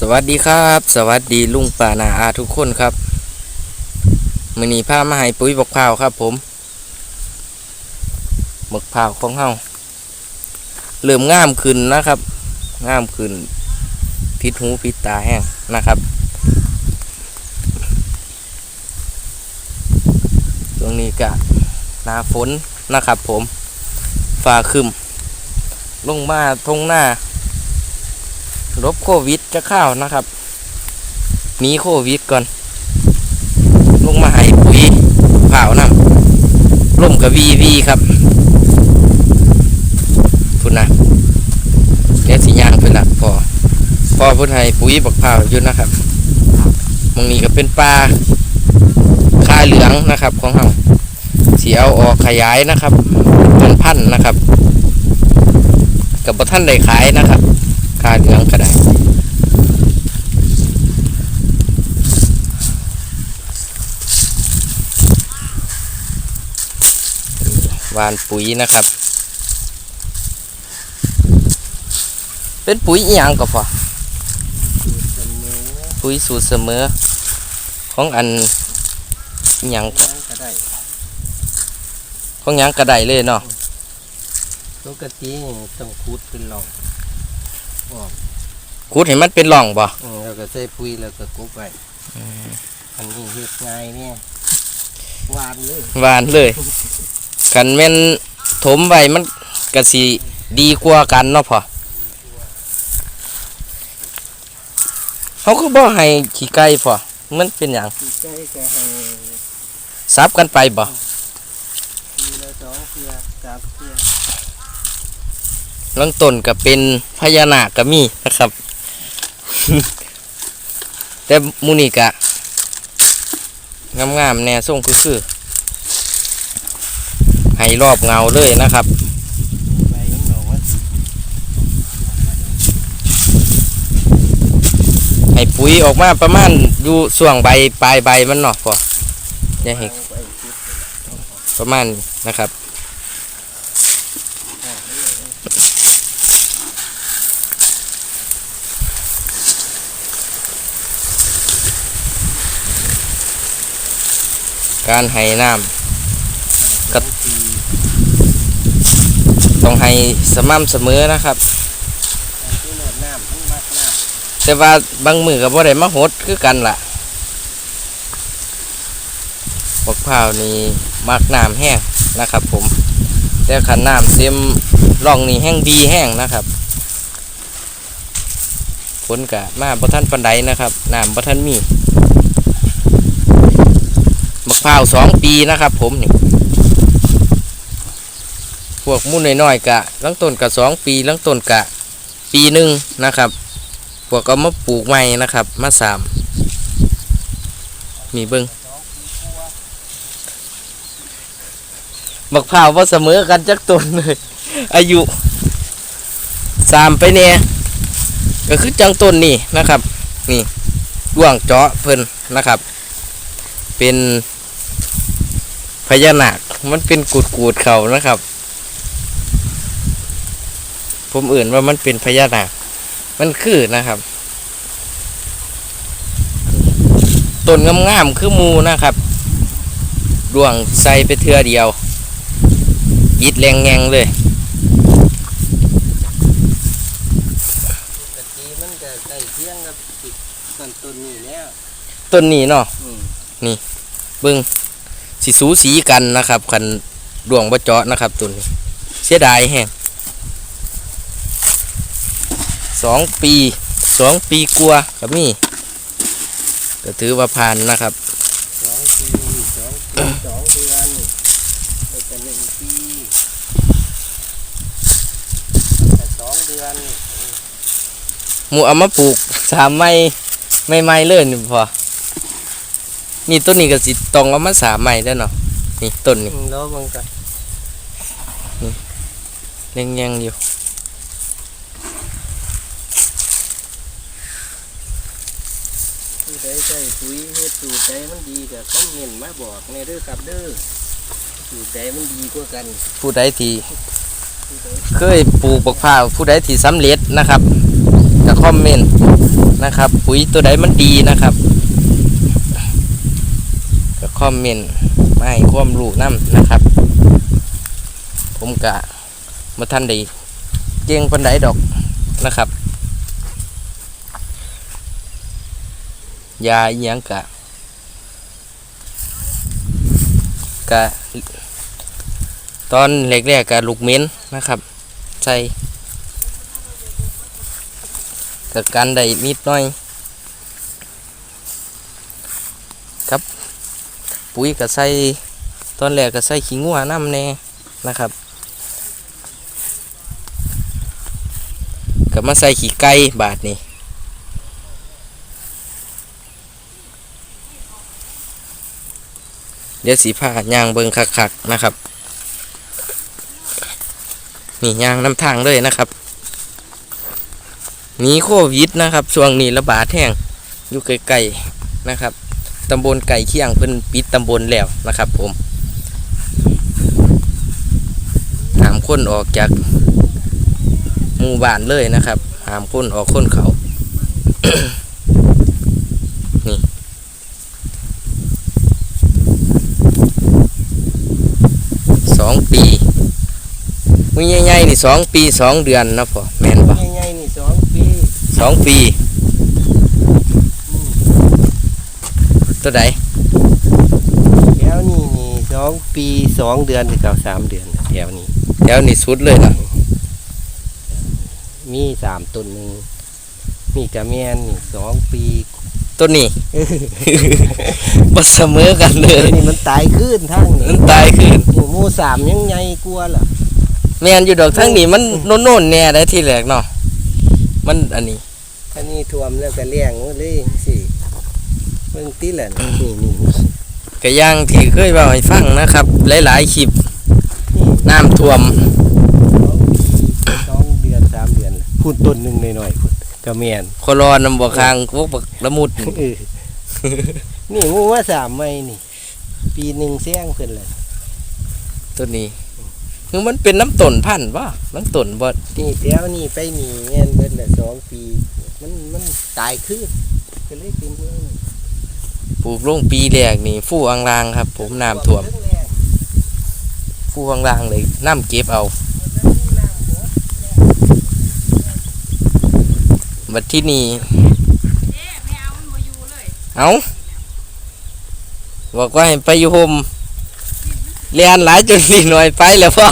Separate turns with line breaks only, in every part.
สวัสดีครับ สวัสดีลุงป่านาอาทุกคนครับมือนี้พามาให้ปุ๋ยบกพร้าวครับ ผมบกพร้าวของเฮาเริ่มง่ามขึ้นนะครับง่ามขึ้นพิษหูพิษตาแห้งนะครับช่วงนี้ก็หนาฝนนะครับ ผมฟ้าคึมลงมาทงหน้า ลบโควิดจะเข้าวนะครับหนีโควิดก่อน ลงมาให้ปุ๋ยเผานำล่มกับวีวีครับพุ่นนะเดี๋ยวสีย่างไปละพอพอพุ่นให้ปุ๋ยบักเผาอยู่นะครับมองนี้ก็เป็นปลาคาเหลืองนะครับ ของเราเสีเอาออกขยายนะครับเป็นพันธุ์นะครับ กับบท่านได้ขายนะครับาเหลืองก็ได้วานปุ๋ยนะครับ เป็นปุ๋ยอีหยังก็พอปุ๋ยสูตรเสมอ ของอันอิหยังก็
ได้
ของหยังกระไดเลยเนาะ
ปกติต้องคูดเป็นหลอง ออก
ขุดให้มันเป็นร่องบ่
อืมแล้วก็ใส่ปุ๋ยแล้วก็กบไว้อันนี้เฮ็ดง่ายเนี่ยหวานเลย
หวานเลยกันแม่นถมไว้มันก็สิดีกว่ากันเนาะพอเขาก็บ่ให้ขี้ไก่พอมันเป็นหยัง
ที่ใกล้ก็ให้
ซับกันไปบ่
ทีละสองเทื่อสามเทื่อ
ลังต้นก็เป็นพญานาคก็มีนะครับ แต่มูนี่กะงามๆแน่ส่งคือคือให้รอบเงาเลยนะครับ
ให้
ปุ๋ยออกมาประมาณอยู่ส่วงใบปลายใบมันเนาะพออย่าให้
ป
ระมาณนะครับ การให้น้ำ
กับทีำ
ต้องให้สม่ำเสมอนะครับ แต่ว่าบางมือกับบ่ได้มาหดคือกันล่ะบักพร้าวนี่มักน้ำแห้งนะครับ ผม แต่ขันน้ำเต็มร่องนี่แห้งดีแห้งนะครับฝนกะมาบ่ทันปันไดนะครับน้ำบ่ทันมี บักพร้าวสองปีนะครับ ผมนี่พวกมุ่นน้อยๆกะลังต้นกะสองปีลังต้นกะ ปีหนึ่งนะครับ พวกเอามาปลูกใหม่นะครับ มาสามมีเบิงบักพร้าวว่าเสมอกันจักต้นเลย อายุสามไปเนี่ยก็คือจังต้นนี่นะครับ นี่ร่วงเจาะเพิ่นนะครับ เป็น พญานาคมันเป็นกูดกูดๆเขานะครับ ผมอื่นว่ามันเป็นพญานาคมันคือนะครับต้นงามๆคือหมูนะครับดวงใส่ไปเทือเดียวยิดแรงแงงเลยำ
กะทีมันก็ใกล้เคียงกับติดต้นต้นนี้แล้ว
ต้นนี้เนาะ
อืม
เบิ้ง สีสูสีกันนะครับคันดวงบ่เจาะนะครับต้นนี้เสียดายแฮงสองปีสองปีกลัวากับมีก็ถือว่าผ่านนะครับ
สองปีสองปีสองเดือนแล้วก็หนึ่งปีแต่สองเดือน
หมูเอามาปลูกสามไม้ไม่ไม้เลยนี่พอ นี่ต้นนี้ก็สิตองเอามาสามไม้ได้วเนาะนี่ต้นนี้
อืมแล้วมันก็
ยังยังอยู่
ผู้ใดใส่ปุ๋ยเฮ็ดสูตรใดมันดีก็คอมเมนต์มาบอกในเด้อครับเด้อสูตรใดมันดีกว่ากัน
ผู้ใดที่
ผู้ใด
เคยปลูกบักพร้าวผู้ใดที่สำเร็จนะครับก็คอมเมนต์นะครับ ปุ๋ยตัวใดมันดีนะครับก็ คอมเมนต์มาให้ความรู้นํนะครับ ผมกะมาทันได้เก่งปันไดดอกนะครับยาอีหยังกะกะตอนแรกๆกะลูกเม้นนะครับ ใส่กับกันได้นิดหน่อยครับ ปุ๋ยก็ใส่ตอนแรกก็ใส่ขี้งัวน้ำแน่นะครับก็มาใส่ขี้ไก่บาทนี่เดี๋ยวสีผ้ายางเบิงคักๆนะครับนี่ยางน้ำทางเลยนะครับหนีโควิดนะครับช่วงนี้ระบาดแห้งอยู่ไกลๆนะครับ ตำบลไก่เคียงเพิ่นปิดตำบลแล้วนะครับ ผมหามคนออกจากหมู่บ้านเลยนะครับหามคนออกคนเขานี่สองปีมือใหญ่ๆนี่สองปีสองเดือนนะพ่อแม่นปะ
ง่ายๆนี่สองปี
สองปี
อืม
ตัวใด
แถวนี้นี่สองปีสองเดือนถึงเก้าสามเดือนแถวนี้
แถวนี่สุดเลยนะ
มีสามต้นหนึ่งมีกระเมียนนี่สองปี
ตัวนี้บ่เสมอกันเล
เอยอนี่มันตายขึ้นทั้ง
มั
นี่
นตายขึ้น
หมูสามยังใหญ่กลัวาล่ะ
แม่นอยู่ดอกทั้งนี้มันโน่นๆแน่ได้ที่แรกเนาะมันอันนี้
อันนี้ท่วมแล้วก็เลี้ยงหมดเลยสิเบิ่งติแหละนี่นี่นี่
ก็อย่างที่เคยเว่าให้ฟังนะครับ หลายๆคลิป
นี่
น้ำท่วม
สองปีสองเดือนสามเดือนล่ะพูดต้นหนึ่งหน่อยๆพูดกระเมียน
โคลอนำบ่คางพวกบักละมุด
เออนี่หมูว่าสามไม่นี่ ปีหนึ่งเสี่ยงเพิ่นเลย
ตัวนี้คือมันเป็นน้ำต้นพันธุ์บ่น้ำต้นบ่
นี่แถวนี่ไปหนีเงี้ยเบิดละสองปี มันมันตายขึ้นก็เลยเป็นเรื่อง
ป ลูกลงปีแรกนี่ฟู่อังลางครับ ผมน้ำท่วม ฟู่อังลางเลยน้ำเก็บเอาบัดที่นี่เอาบอกว่าให้ไปอยู่โฮมเรียนหลายจนลิ้นหอยไปแล้วพ่อ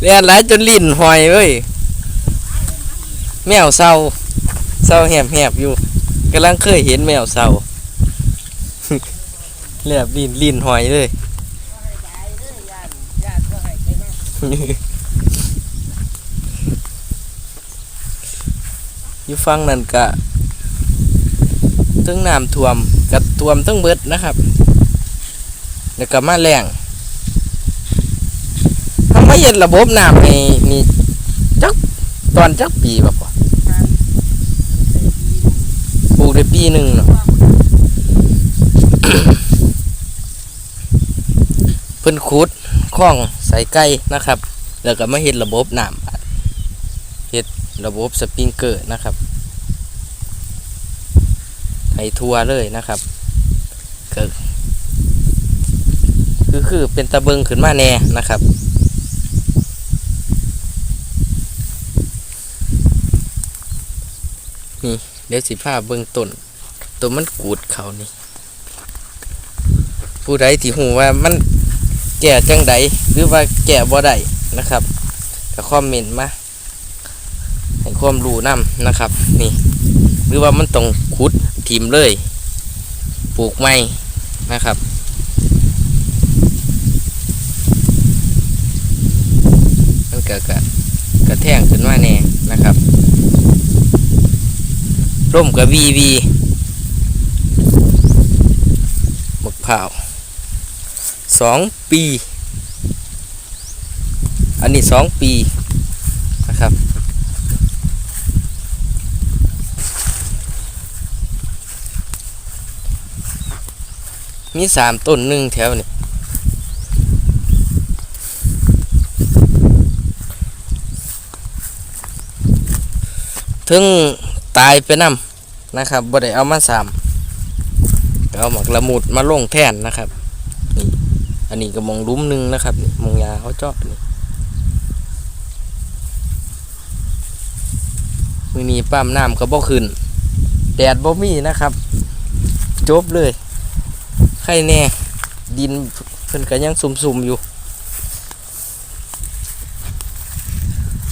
เรียนหลายจนลิ้นหอยเว้ยแมวเศร้าเศร้าแหบๆอยู่ กำลังเคยเห็นแมวเศร้าแลบลินลินหอยเลยอยู่ฟังนั่นกะทั้งน้ำท่วมกับท่วมทั้งเบิดนะครับ แล้วก็มาแรงทำไมเห็นระบบน้ำในนี่จักตอนจักปีแบบว่าปลู กได้ปีหนึ่งเนาะเพิ่นขุดคลองใส่ไก่นะครับ แล้วก็มาเฮ็ดระบบน้ำเฮ็ดระบบสปริงเกอร์นะครับให้ทัวเลยนะครับก็คือคือเป็นตะเบิงขึ้นมาแน่นะครับ นี่เดี๋ยวสิพาเบิ่งต้นตัวมันกูดเขานี่ ผู้ใดที่หูว่ามันแก่จังใดหรือว่าแก่บ่ได้นะครับก็คอมเมนต์มาให้ความรู้นํนะครับ นี่ หรือว่ามันต้องขุดทิมเลยปลูกใหม่นะครับมันก็กะกระแทงขึ้นมาแน่นะครับ ร่มกับวีวีมะพร้าวสองปี อันนี้สองปีนะครับมีสามต้นหนึ่งแถวนี่ถึง ตายไปนำนะครับบ่ได้เอามาสามก็เอาหมักละมุดมาลงแทนนะครับนี่อันนี้ก็มองลุ้มหนึงนะครับนี่มองยาเขาเจาะนี่มือนี้ปั๊มน้ำก็บ่ขึ้นแดดบ่มีนะครับ จบเลยใครแน่ ดินเพิ่นก็ยังซุ่มๆอยู่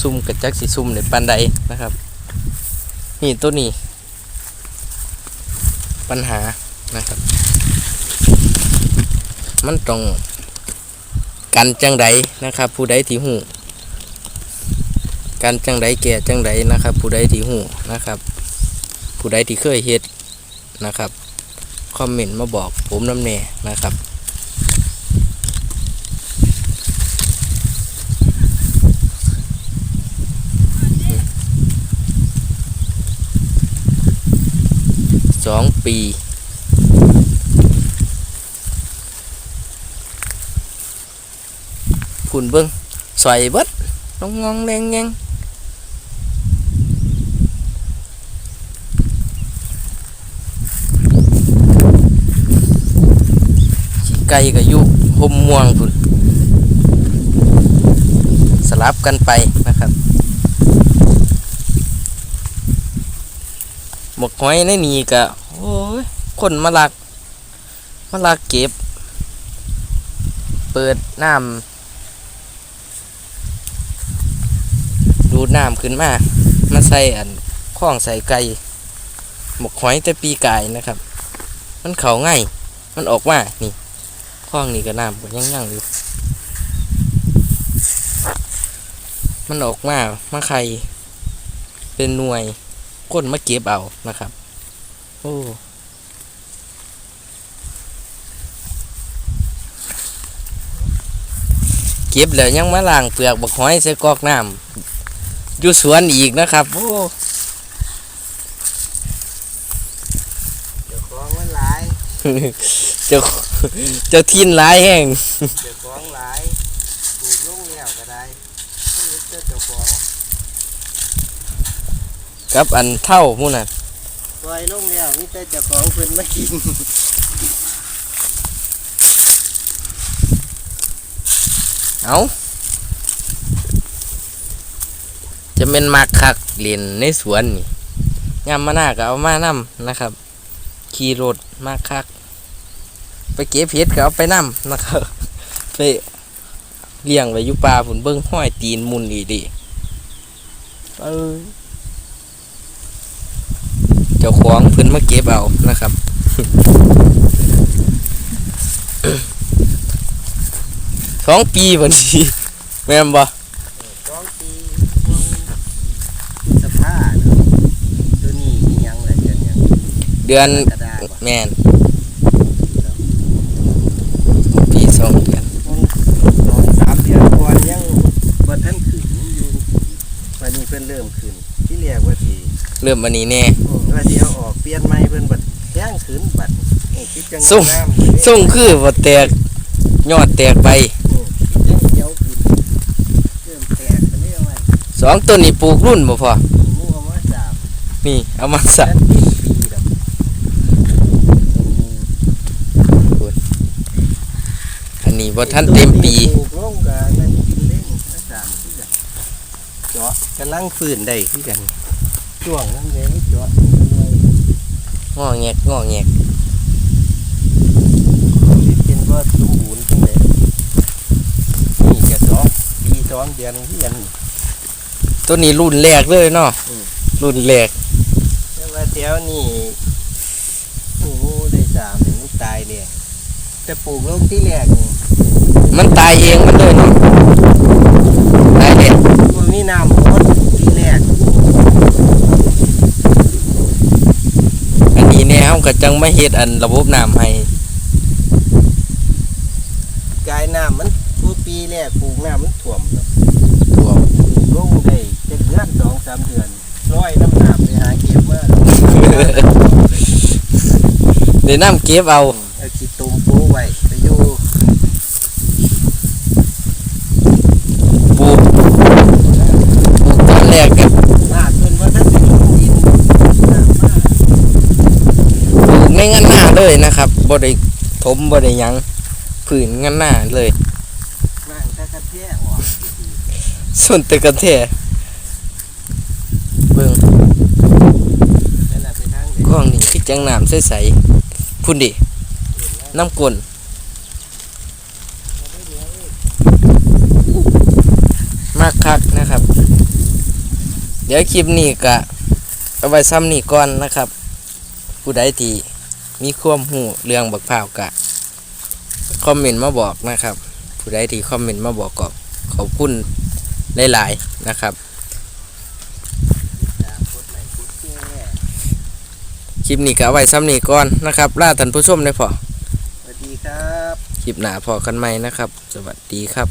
ซุ่มกับจักสิซุ่มในปันใดนะครับ นี่ตัวนี้ ปัญหานะครับ มันต้องกันจังใดนะครับ ผู้ใดที่หูกันจังใดแก่จังใดนะครับ ผู้ใดที่หูนะครับ ผู้ใดที่เคยเฮ็ดนะครับคอมเมนต์มาบอกผมน้ำแน่นะครับ ปี พุ่นเบิ้งสวยเบิดน้องงองแรงแงงขี้ไก่ก็อยู่ห่มม่วงพุ่นสลับกันไปนะครับหมกหอยในนี่ก็ คนมาลักมาลักเก็บ เปิดน้ำดูดน้ำขึ้นมามาใส่อันข้องใส่ไก่หมกหอยแต่ปีกายนะครับ มันเขาง่ายมันออกมานี่ข้องนี่ก็น้ำก็ยังยังอยู่มันออกมามาไข่เป็นหน่วยคนมาเก็บเอานะครับ โอ้ เก็บแล้วยังมาล้างเปลือกบักหอยใส่กอกน้ำอยู่สวนอีกนะครับโอ้
เดี๋ยวของมันหลาย
เจ้าเจ้าทินหลายแห้ง
เดี๋ยวของหลายปลูกลงแล้วก็ได้ไม่ยึดเจ้าเจ้าของ
กับอันเท่าหมู่น่ะ
ปล่อยลงแล้วมีแต่เจ้าของเพิ่นมากิน
เอาจะเป็นมักคักเล่นในสวนนี่ยามมาหน้าก็เอามานํนะครับ ขี่รถมาคัก ไปเก็บเห็ดก็เอาไปนํนะครับไปเลี้ยงไว้อยู่ป่าผุนเบิ้งห้อยตีนมุนอีดีเออเจ้าของเพิ่นมาเก็บเอานะครับ สองปีพอดีแม่นบ่
สองปีสภาพเนอะตัวนี้อีหยังล่ะเดือนหยัง
เดือน
กระดาษบ่
แม่นปีสองเดือน
สองสามเดือนก่อนยังบ่ทันขึ้นอยู่วันนี้เพิ่นเริ่มขึ้นที่เรียกว่าที่
เริ่มวันนี้แน่
อืมว่าที่เอาออกเปลี่ยนใหม่เพิ่นบัดย่างขึ้นบัดโอ้คิดจัง
ส่ง
น้ำ
ส่งคือบ่แตกยอดแตกไป
อืมคิดจังเดียวขึ้นเริ่มแตกกันนี่เอาไว้
สองต้นนี่ปลูกรุ่นบ่พอ
หมูเอามาสาบ
นี่เอามาใส่
นั่นปีปีดอกอืม
อันนี้บ่ทันเต็มปี
ปลูกลงกันนั่นกินเล่นมาสามคือกันเจาะกำลังฟื้นได้คือกันช่วงนั้นเลยเจาะด้วย
งอแงกงอแงก
เป็นว่าสมบูรณ์จังเลยนี่จะสองปีสองเดือนที่กัน
ต้นนี้รุ่นแรกเลยเนาะ
อืม
รุ่นแรก
แต่ว่าแถวนี่โอ้โหได้สามนี่มันตายเนี่ยจะปลูกลงที่แรกนี่
มันตายเองมันเลยเนาะตายเอง
มันมีน้ำหมดที่แรก
อันนี้แนวก็จังไม่เฮ็ดอันระบบน้ำให้
เดี๋ยวน้ำเก็บ
เอา
เอาขีดตูมปูไว้ไปอยู่
ปูปูตอนแรกกั
บน้าจนว่าท่านจะปูอินำมาป
ูไม่งั้นหน้าเลยนะครับบ่ได้ถมบ่ได้หยังผืนงั้นหน้าเลย
ร่งตะกันแท้
ส่วนตะกันแท้เบิ่ง
แหลปทงก้
องนี่คิดจังน้ำใสๆ พุ่นดิ น้ำกลนมากคักนะครับ เดี๋ยวคลิปนี้ก็เอาไว้ซ้ำนี่ก่อนนะครับ ผู้ใดที่มีความหูเรื่องบักพร้าวกะ คอมเมนต์มาบอกนะครับ ผู้ใดที่คอมเมนต์มาบอกก็ขอบคุณหลายๆนะครับ
ตามกฎหมายกฎแก้
คลิปนี้ก็เอาไว้ซ้ำนี่ก่อนนะครับลาท่านผู้ชมได้พอ
สวัสดีครับ
คลิปหน้าพอกันใหม่นะครับ สวัสดีครับ